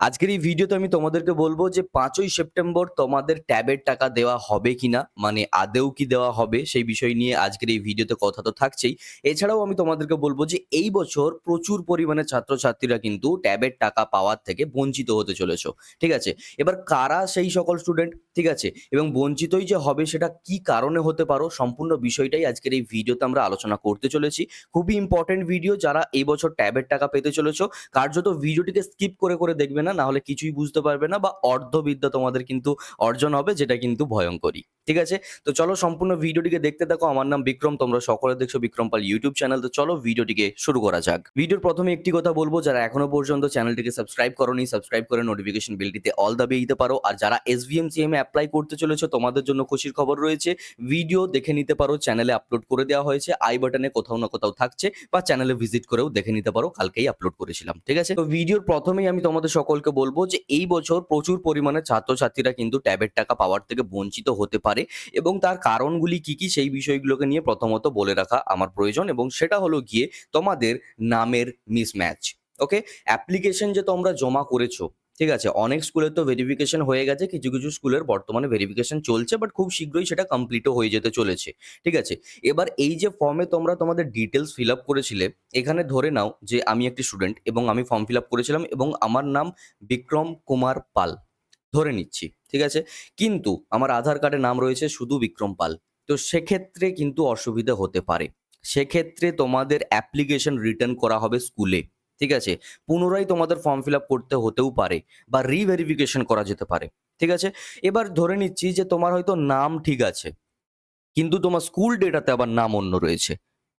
আজকের এই ভিডিওতে আমি তোমাদেরকে বলব যে পাঁচই সেপ্টেম্বর তোমাদের ট্যাবের টাকা দেওয়া হবে কিনা মানে আদেও কি দেওয়া হবে সেই বিষয় নিয়ে আজকের এই ভিডিওতে কথা তো থাকছেই। এছাড়াও আমি তোমাদেরকে বলব যে এই বছর প্রচুর পরিমাণে ছাত্রছাত্রীরা কিন্তু ট্যাবের টাকা পাওয়ার থেকে বঞ্চিত হতে চলেছ, ঠিক আছে? এবার কারা সেই সকল স্টুডেন্ট, ঠিক আছে? এবং বঞ্চিতই যে হবে সেটা কি কারণে হতে পারো সম্পূর্ণ বিষয়টাই আজকের এই ভিডিওতে আমরা আলোচনা করতে চলেছি। খুবই ইম্পর্টেন্ট ভিডিও যারা এই বছর ট্যাবের টাকা পেতে চলেছো, কার্যত ভিডিওটিকে স্কিপ করে করে দেখবে না। না হলে কিছুই বুঝতে পারবে না বা অর্ধবিদ্যা তোমাদের কিন্তু অর্জন হবে, যেটা কিন্তু ভয়ঙ্করী ঠিক আছে? তো চলো সম্পূর্ণ ভিডিওটিকে দেখতে থাকো। আমার নাম বিক্রম, তোমরা সকলে দেখছ বিক্রম পাল ইউটিউব চ্যানেল। তো চলো ভিডিওটিকে শুরু করা যাক। ভিডিওর প্রথমে একটি কথা বলব, যারা এখনও পর্যন্ত চ্যানেলটিকে সাবস্ক্রাইব করোনি, সাবস্ক্রাইব করে নোটিফিকেশন বিলটিতে অল দাবিয়ে দিতে পারো। আর যারা এসভিএম সিএম এ অ্যাপ্লাই করতে চলেছো, তোমাদের জন্য খুশির খবর রয়েছে ভিডিও দেখে নিতে পারো চ্যানেলে আপলোড করে দেওয়া হয়েছে আই বাটনে কোথাও না কোথাও থাকছে, বা চ্যানেলে ভিজিট করেও দেখে নিতে পারো, কালকেই আপলোড করেছিলাম। ঠিক আছে? তো ভিডিওর প্রথমেই আমি তোমাদের সকলকে বলব যে এই বছর প্রচুর পরিমাণে ছাত্রছাত্রীরা কিন্তু ট্যাবের টাকা পাওয়ার থেকে বঞ্চিত হতে পারে এবং তার কারণগুলি কি কি সেই বিষয়গুলোকে নিয়ে প্রথমত বলে রাখা আমার প্রয়োজন এবং সেটা হলো গিয়ে তোমাদের নামের মিসম্যাচ ওকে অ্যাপ্লিকেশন যে তোমরা জমা করেছ ঠিক আছে? অনেক স্কুলের তো ভেরিফিকেশন হয়ে গেছে, কিছু কিছু স্কুলের বর্তমানে ভেরিফিকেশন চলছে বাট খুব শীঘ্রই সেটা কমপ্লিটও হয়ে যেতে চলেছে। ঠিক আছে? এবার এই যে ফর্মে তোমরা তোমাদের ডিটেলস ফিল আপ করেছিলে, এখানে ধরে নাও যে আমি একটি স্টুডেন্ট এবং আমি ফর্ম ফিল আপ করেছিলাম এবং আমার নাম বিক্রম কুমার পাল। ধরে নিচ্ছি, ঠিক আছে? কিন্তু আমার আধার কার্ডে নাম রয়েছে শুধু বিক্রম পাল। তো সেক্ষেত্রে কিন্তু অসুবিধা হতে পারে। সেক্ষেত্রে তোমাদের অ্যাপ্লিকেশন রিটার্ন করা হবে স্কুলে ঠিক আছে? পুনরায় তোমাদের ফর্ম ফিল আপ করতে হতেও পারে বা রিভেরিফিকেশন করা যেতে পারে, ঠিক আছে? এবার ধরে নিচ্ছি যে তোমার হয়তো নাম ঠিক আছে, কিন্তু তোমার স্কুল ডেটাতে আবার নাম অন্য রয়েছে,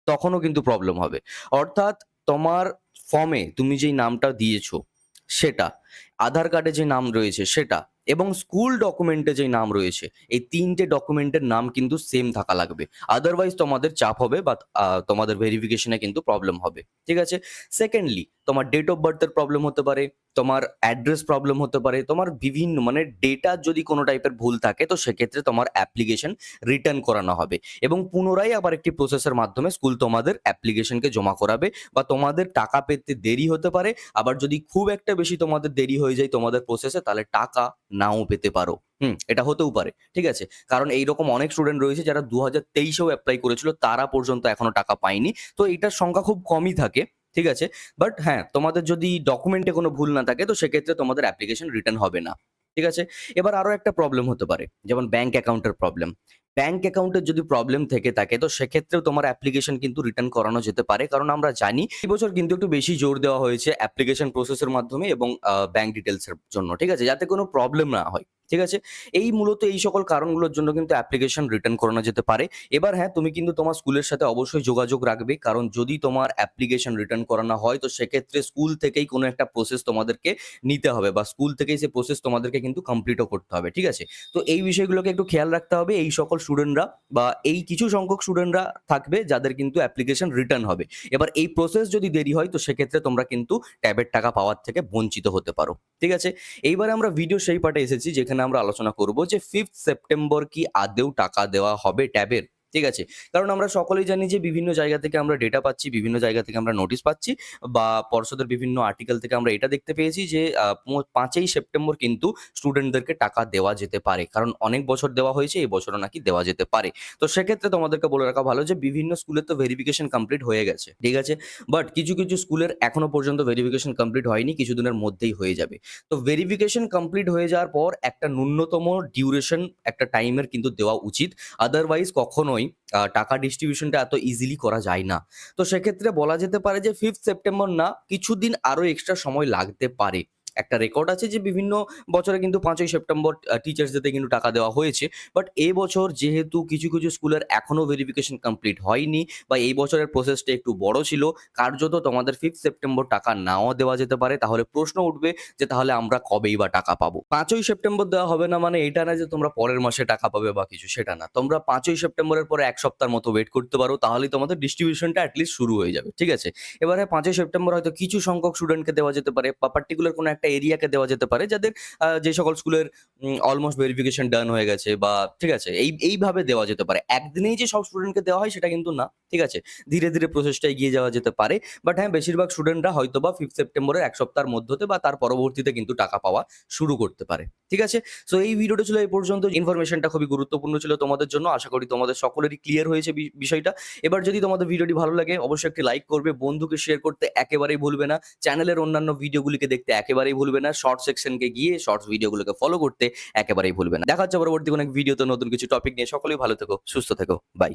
তখনও কিন্তু প্রবলেম হবে। অর্থাৎ তোমার ফর্মে তুমি যেই নামটা দিয়েছ, সেটা, আধার কার্ডে যে নাম রয়েছে সেটা এবং স্কুল ডকুমেন্টে যে নাম রয়েছে, এই তিনটে ডকুমেন্টের নাম কিন্তু সেম থাকা লাগবে। আদারওয়াইজ তোমাদের চাপ হবে বা তোমাদের ভেরিফিকেশনে কিন্তু প্রবলেম হবে। ঠিক আছে? সেকেন্ডলি তোমার ডেট অফ বার্থের প্রবলেম হতে পারে, তোমার অ্যাড্রেস প্রবলেম হতে পারে, তোমার বিভিন্ন মানে ডেটা যদি কোনো টাইপের ভুল থাকে, তো সেক্ষেত্রে তোমার অ্যাপ্লিকেশন রিটার্ন করানো হবে। এবং পুনরায় আবার একটি প্রসেসের মাধ্যমে স্কুল তোমাদের অ্যাপ্লিকেশনকে জমা করাবে বা তোমাদের টাকা পেতে দেরি হতে পারে, আবার যদি খুব একটা বেশি তোমাদের দেরি হয়ে যায় তোমাদের প্রসেসে তাহলে টাকা নাও পেতে পারো। হুম, এটা হতেও পারে, ঠিক আছে? কারণ এইরকম অনেক স্টুডেন্ট রয়েছে যারা দু হাজার তেইশেও অ্যাপ্লাই করেছিল, তারা পর্যন্ত এখনও টাকা পায়নি। তো এটার সংখ্যা খুব কমই থাকে। ঠিক আছে? বাট হ্যাঁ তোমাদের যদি ডকুমেন্টে কোনো ভুল না থাকে, তো সেক্ষেত্রে তোমাদের অ্যাপ্লিকেশন রিটার্ন হবে না। ঠিক আছে? এবার আরও একটা প্রবলেম হতে পারে, যেমন ব্যাংক অ্যাকাউন্টের প্রবলেম ব্যাংক অ্যাকাউন্টের যদি প্রবলেম থেকে থাকে, তো সেক্ষেত্রেও তোমার অ্যাপ্লিকেশন কিন্তু রিটার্ন করানো যেতে পারে। কারণ আমরা জানি, এই বছর কিন্তু একটু বেশি জোর দেওয়া হয়েছে অ্যাপ্লিকেশন প্রসেসের মাধ্যমে এবং ব্যাংক ডিটেলসের জন্য। ঠিক আছে? যাতে কোনো প্রবলেম না হয়। ঠিক আছে? এই মূলত এই সকল কারণগুলোর জন্য কিন্তু অ্যাপ্লিকেশন রিটার্ন করানো যেতে পারে। এবার হ্যাঁ তুমি কিন্তু তোমার স্কুলের সাথে অবশ্যই যোগাযোগ রাখবে, কারণ যদি তোমার অ্যাপ্লিকেশন রিটার্ন করানো হয়, তো সেক্ষেত্রে স্কুল থেকেই কোনো একটা প্রসেস তোমাদেরকে নিতে হবে বা স্কুল থেকেই সেই প্রসেস তোমাদেরকে কিন্তু কমপ্লিটও করতে হবে, ঠিক আছে? তো এই বিষয়গুলোকে একটু খেয়াল রাখতে হবে, এই সকল স্টুডেন্টরা বা এই কিছু সংখ্যক স্টুডেন্টরা থাকবে যাদের কিন্তু অ্যাপ্লিকেশন রিটার্ন হবে। এবার এই প্রসেস যদি দেরি হয়, তো সেক্ষেত্রে তোমরা কিন্তু ট্যাবের টাকা পাওয়ার থেকে বঞ্চিত হতে পারো, ঠিক আছে? এইবারে আমরা ভিডিও সেই পার্টে এসেছি, যেখানে আমরা আলোচনা করব যে ফিফথ সেপ্টেম্বর কি আদেও টাকা দেওয়া হবে ট্যাবের? ঠিক আছে? কারণ আমরা সকলেই জানি যে বিভিন্ন জায়গা থেকে আমরা ডেটা পাচ্ছি, বিভিন্ন জায়গা থেকে আমরা নোটিশ পাচ্ছি বা পর্ষদের বিভিন্ন আর্টিকেল থেকে আমরা এটা দেখতে পেয়েছি যে পাঁচই সেপ্টেম্বর কিন্তু স্টুডেন্টদেরকে টাকা দেওয়া যেতে পারে। কারণ অনেক বছর দেওয়া হয়েছে, এই বছরও নাকি দেওয়া যেতে পারে। তো সেক্ষেত্রে তোমাদেরকে বলে রাখা ভালো যে, বিভিন্ন স্কুলের তো ভেরিফিকেশন কমপ্লিট হয়ে গেছে, ঠিক আছে? বাট কিছু কিছু স্কুলের এখনও পর্যন্ত ভেরিফিকেশন কমপ্লিট হয়নি কিছুদিনের মধ্যেই হয়ে যাবে। তো ভেরিফিকেশন কমপ্লিট হয়ে যাওয়ার পর একটা ন্যূনতম ডিউরেশন একটা টাইমের কিন্তু দেওয়া উচিত। আদারওয়াইজ কখনোই আহ, টাকা ডিস্ট্রিবিউশনটা এত ইজিলি করা যায় না। তো সেক্ষেত্রে বলা যেতে পারে যে ফিফথ সেপ্টেম্বর না কিছুদিন আরও এক্সট্রা সময় লাগতে পারে। একটা রেকর্ড আছে যে বিভিন্ন বছরে কিন্তু পাঁচই সেপ্টেম্বর টিচার্স ডেতে কিন্তু টাকা দেওয়া হয়েছে। বাট এই বছর যেহেতু কিছু কিছু স্কুলের এখনও ভেরিফিকেশন কমপ্লিট হয়নি বা এই বছরের প্রসেসটা একটু বড় ছিল, কার্যত তোমাদের ফিফথ সেপ্টেম্বর টাকা নাও দেওয়া যেতে পারে। তাহলে প্রশ্ন উঠবে যে তাহলে আমরা কবেই বা টাকা পাবো? পাঁচই সেপ্টেম্বর দেওয়া হবে না মানে এটা না যে তোমরা পরের মাসে টাকা পাবে বা কিছু, সেটা না। তোমরা পাঁচই সেপ্টেম্বরের পরে এক সপ্তাহের মতো ওয়েট করতে পারো, তাহলেই তোমাদের ডিস্ট্রিবিউশনটা অ্যাটলিস্ট শুরু হয়ে যাবে, ঠিক আছে? এবারে পাঁচই সেপ্টেম্বর হয়তো কিছু সংখ্যক স্টুডেন্টকে দেওয়া যেতে পারে, বা পার্টিকুলার কোনো একটা এরিয়াকে দেওয়া যেতে পারে যাদের যে সকল স্কুলের অলমোস্ট ভেরিফিকেশন ডান হয়ে গেছে বা, ঠিক আছে, এই, এইভাবে দেওয়া যেতে পারে। একদিনেই যে সব স্টুডেন্টকে দেওয়া হয় সেটা কিন্তু না, ঠিক আছে? ধীরে ধীরে প্রসেসটা এগিয়ে যাওয়া যেতে পারে। বাট হ্যাঁ বেশিরভাগ স্টুডেন্টরা হয়তো বা ফিফথ সেপ্টেম্বরের এক সপ্তাহের মধ্যতে বা তার পরবর্তীতে কিন্তু টাকা পাওয়া শুরু করতে পারে, ঠিক আছে? সো এই ভিডিওটা ছিল এই পর্যন্ত। ইনফরমেশনটা খুবই গুরুত্বপূর্ণ ছিল তোমাদের জন্য। আশা করি তোমাদের সকলেরই ক্লিয়ার হয়েছে বিষয়টা। এবার যদি তোমাদের ভিডিওটি ভালো লাগে, অবশ্যই একটি লাইক করবে। বন্ধুকে শেয়ার করতে একেবারেই ভুলবে না। চ্যানেলের অন্যান্য ভিডিওগুলিকে দেখতে একেবারেই ভুলবে না। শর্ট সেকশনকে গিয়ে শর্টস ভিডিওগুলোকে ফলো করতে একেবারেই ভুলবে না। দেখা হচ্ছে পরবর্তী কোনো ভিডিওতে নতুন কিছু টপিক নিয়ে। সকলেই ভালো থেকো, সুস্থ থেকো। বাই